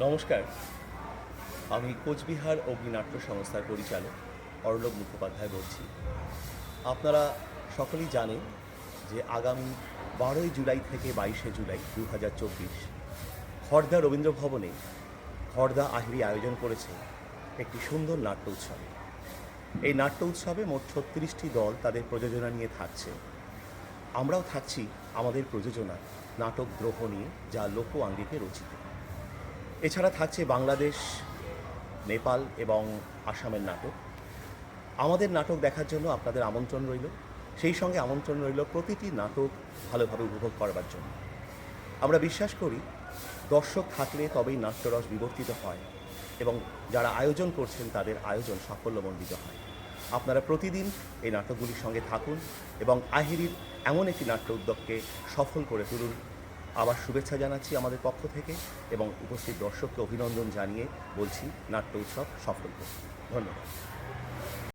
নমস্কার। আমি কোচবিহার অগ্নিনাট্য সংস্থার পরিচালক অর্ণব মুখোপাধ্যায় বলছি। আপনারা সকলেই জানেন যে আগামী বারোই জুলাই থেকে বাইশে জুলাই দু হাজার চব্বিশ খড়দা রবীন্দ্র ভবনে খড়দা আহিরি আয়োজন করেছে একটি সুন্দর নাট্য উৎসব। এই নাট্য উৎসবে মোট ছত্রিশটি দল তাদের প্রযোজনা নিয়ে থাকছে। আমরাও থাকছি আমাদের প্রযোজনা নাটক দ্রোহ নিয়ে যা লোক আঙ্গিকে রচিত। এছাড়া থাকছে বাংলাদেশ, নেপাল এবং আসামের নাটক। আমাদের নাটক দেখার জন্য আপনাদের আমন্ত্রণ রইল। সেই সঙ্গে আমন্ত্রণ রইল প্রতিটি নাটক ভালোভাবে উপভোগ করবার জন্য। আমরা বিশ্বাস করি, দর্শক থাকলে তবেই নাট্যরস বিবর্তিত হয় এবং যারা আয়োজন করছেন তাদের আয়োজন সাফল্যমণ্ডিত হয়। আপনারা প্রতিদিন এই নাটকগুলির সঙ্গে থাকুন এবং আহিরির এমন একটি নাট্য উদ্যোগকে সফল করে তুলুন। আবার শুভেচ্ছা জানাচ্ছি আমাদের পক্ষ থেকে এবং উপস্থিত দর্শককে অভিনন্দন জানিয়ে বলছি, নাট্য উৎসব সফল হোক। ধন্যবাদ।